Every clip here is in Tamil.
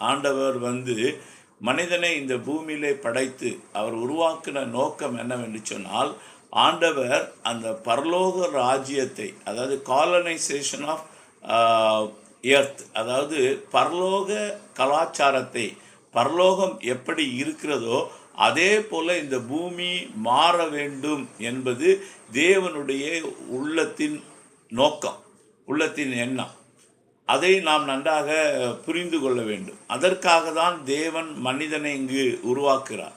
ஆண்டவர் வந்து மனிதனை இந்த பூமியிலே படைத்து அவர் உருவாக்கின நோக்கம் என்னவென்று சொன்னால் ஆண்டவர் அந்த பரலோக ராஜ்யத்தை அதாவது காலனைசேஷன் ஆஃப் எர்த் அதாவது பரலோக கலாச்சாரத்தை பரலோகம் எப்படி இருக்கிறதோ அதே போல இந்த பூமி மாற வேண்டும் என்பது தேவனுடைய உள்ளத்தின் நோக்கம் உள்ளத்தின் எண்ணம். அதை நாம் நன்றாக புரிந்து கொள்ள வேண்டும். அதற்காக தான் தேவன் மனிதனை இங்கு உருவாக்குகிறார்.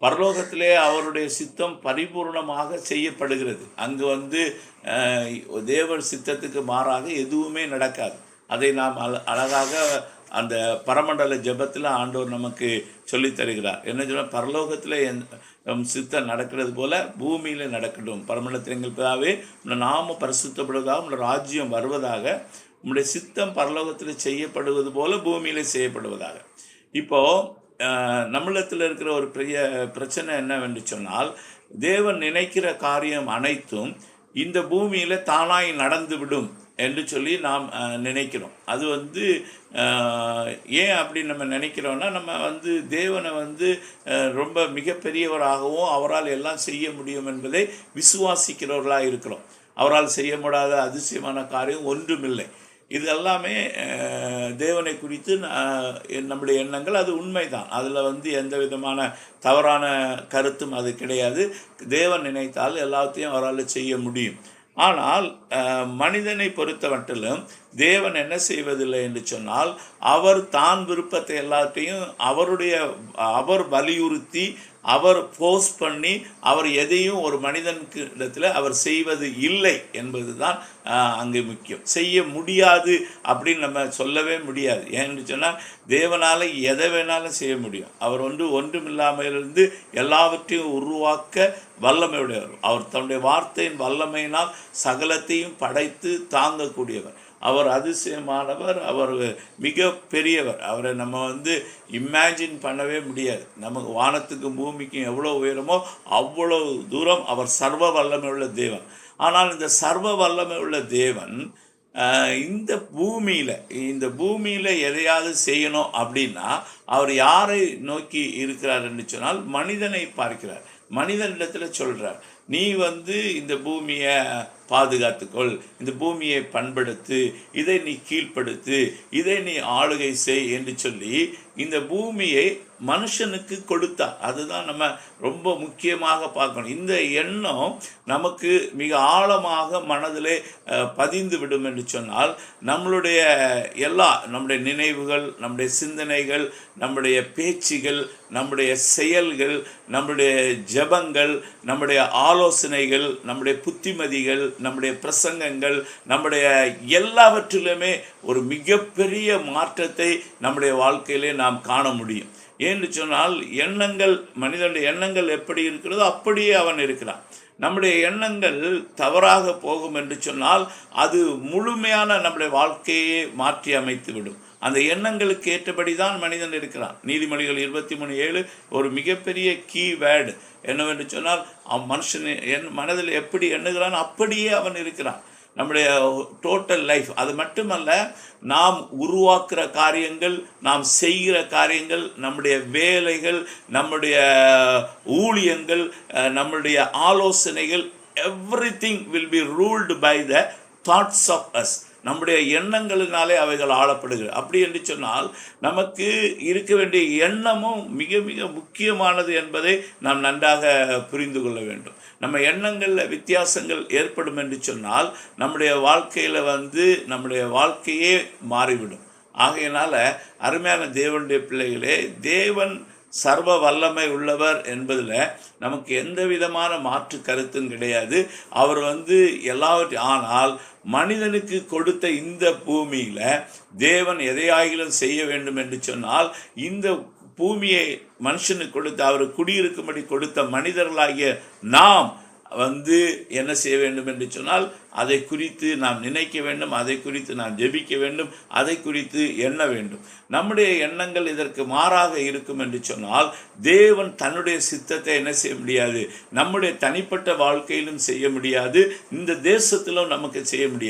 பரலோகத்திலே அவருடைய சித்தம் பரிபூர்ணமாக செய்யப்படுகிறது. அங்கு வந்து தேவர் தேவன் சித்தத்துக்கு மாறாக எதுவுமே நடக்காது. அதை நாம் அழ அழகாக அந்த பரமண்டல ஜெபத்தில் ஆண்டவர் நமக்கு சொல்லித் தருகிறார். என்ன சொன்னால் பரலோகத்தில் என் சித்தம் நடக்கிறது போல பூமியில் நடக்கட்டும். பரமண்டலத்தில் எங்கள் பிதாவே நாம பரிசுத்தப்படுவதாக உங்களோட ராஜ்யம் வருவதாக உம்முடைய சித்தம் பரலோகத்தில் செய்யப்படுவது போல பூமியில் செய்யப்படுவதாக. இப்போது நம்மளத்தில் இருக்கிற ஒரு பெரிய பிரச்சனை என்னவென்று சொன்னால் தேவன் நினைக்கிற காரியம் அனைத்தும் இந்த பூமியில் தானாய் நடந்துவிடும் என்று சொல்லி நாம் நினைக்கிறோம். அது வந்து ஏன் அப்படி நம்ம நினைக்கிறோன்னா நம்ம வந்து தேவனை வந்து ரொம்ப மிகப்பெரியவராகவும் அவரால் எல்லாம் செய்ய முடியும் என்பதை விசுவாசிக்கிறவர்களாக இருக்கிறோம். அவரால் செய்ய முடியாத அதிசயமான காரியம் ஒன்றுமில்லை. இது எல்லாமே தேவனை குறித்து நம்முடைய எண்ணங்கள் அது உண்மைதான். அதில் வந்து எந்த விதமான தவறான கருத்தும் அது கிடையாது. தேவன் நினைத்தால் எல்லாத்தையும் அவரால் செய்ய முடியும். ஆனால் மனிதனை பொறுத்த மட்டிலும் தேவன் என்ன செய்வதில்லை என்று சொன்னால் அவர் தான் விருப்பத்தை எல்லாத்தையும் அவருடைய அவர் வலியுறுத்தி அவர் போஸ் பண்ணி அவர் எதையும் ஒரு மனிதனுக்கு இடத்துல அவர் செய்வது இல்லை என்பது தான் அங்கே முக்கியம். செய்ய முடியாது அப்படின்னு நம்ம சொல்லவே முடியாது. ஏன்னு சொன்னால் தேவனால் எதை வேணாலும் செய்ய முடியும். அவர் வந்து ஒன்றுமில்லாமையிலிருந்து இருந்து எல்லாவற்றையும் உருவாக்க வல்லமையுடையவர். அவர் தன்னுடைய வார்த்தையின் வல்லமையினால் சகலத்தையும் படைத்து தாங்கக்கூடியவர். அவர் அதிசயமானவர் அவர் மிக பெரியவர் அவரை நம்ம வந்து இமேஜின் பண்ணவே முடியாது. நமக்கு வானத்துக்கும் பூமிக்கும் எவ்வளோ உயரமோ அவ்வளோ தூரம் அவர் சர்வ வல்லமை உள்ள தேவன். ஆனால் இந்த சர்வ வல்லமை உள்ள தேவன் இந்த பூமியில் இந்த பூமியில் எதையாவது செய்யணும் அப்படின்னா அவர் யாரை நோக்கி இருக்கிறார் என்று சொன்னால் மனிதனை பார்க்கிறார். மனிதனிடத்தில் சொல்கிறார் நீ வந்து இந்த பூமியை பாதுகாத்துக்கொள். இந்த பூமியை பண்படுத்து இதை நீ கீழ்ப்படுத்து இதை நீ ஆளுகை செய் என்று சொல்லி இந்த பூமியை மனுஷனுக்கு கொடுத்தா. அதுதான் நம்ம ரொம்ப முக்கியமாக பார்க்கணும். இந்த எண்ணம் நமக்கு மிக ஆழமாக மனதிலே பதிந்து விடும் என்று சொன்னால் நம்மளுடைய எல்லா நம்முடைய நினைவுகள் நம்முடைய சிந்தனைகள் நம்முடைய பேச்சுகள் நம்முடைய செயல்கள் நம்முடைய ஜெபங்கள் நம்முடைய ஆலோசனைகள் நம்முடைய புத்திமதிகள் நம்முடைய பிரசங்கங்கள் நம்முடைய எல்லாவற்றிலுமே ஒரு மிகப்பெரிய மாற்றத்தை நம்முடைய வாழ்க்கையிலே நாம் காண முடியும். ஏன்னு சொன்னால் எண்ணங்கள் மனிதனுடைய எண்ணங்கள் எப்படி இருக்கிறதோ அப்படியே அவன் இருக்கிறான். நம்முடைய எண்ணங்கள் தவறாக போகும் என்று சொன்னால் அது முழுமையான நம்முடைய வாழ்க்கையை மாற்றி அமைத்து விடும் அந்த எண்ணங்களுக்கு ஏற்றபடி தான் மனிதன் இருக்கிறான். நீதிமொழிகள் இருபத்தி மூணு ஏழு ஒரு மிகப்பெரிய கீ வேர்டு என்னவென்று சொன்னால் அவன் மனுஷன் என் மனதில் எப்படி எண்ணுகிறான் அப்படியே அவன் இருக்கிறான். நம்முடைய டோட்டல் லைஃப் அது மட்டுமல்ல நாம் உருவாக்குற காரியங்கள் நாம் செய்கிற காரியங்கள் நம்முடைய வேலைகள் நம்முடைய ஊழியங்கள் நம்முடைய ஆலோசனைகள் everything will be ruled by the thoughts of us நம்முடைய எண்ணங்களினாலே அவைகள் ஆளப்படுகிறது. அப்படி என்று சொன்னால் நமக்கு இருக்க வேண்டிய எண்ணமும் மிக மிக முக்கியமானது என்பதை நாம் நன்றாக புரிந்து கொள்ள வேண்டும். நம்ம எண்ணங்களில் வித்தியாசங்கள் ஏற்படும் என்று சொன்னால் நம்முடைய வாழ்க்கையில் வந்து நம்முடைய வாழ்க்கையே மாறிவிடும். ஆகையினால அருமையான தேவனுடைய பிள்ளைகளே தேவன் சர்வ வல்லமை உள்ளவர் என்பதில் நமக்கு எந்த விதமான மாற்று கருத்தும் கிடையாது. அவர் வந்து எல்லாவற்றையும் ஆனால் மனிதனுக்கு கொடுத்த இந்த பூமியில் தேவன் எதையாகிலும் செய்ய வேண்டும் என்று சொன்னால் இந்த பூமியை மனுஷனுக்கு கொடுத்த அவர் குடியிருக்கும்படி கொடுத்த மனிதர்களாகிய நாம் வந்து என்ன செய்ய வேண்டும் என்று சொன்னால் அதை குறித்து நாம் நினைக்க வேண்டும் அதை குறித்து நாம் ஜெபிக்க வேண்டும் அதை குறித்து எண்ண வேண்டும். நம்முடைய எண்ணங்கள் இதற்கு மாறாக இருக்கும் என்று சொன்னால் தேவன் தன்னுடைய சித்தத்தை என்ன செய்ய முடியாது நம்முடைய தனிப்பட்ட வாழ்க்கையிலும் செய்ய முடியாது இந்த தேசத்திலும் நமக்கு செய்ய முடியாது.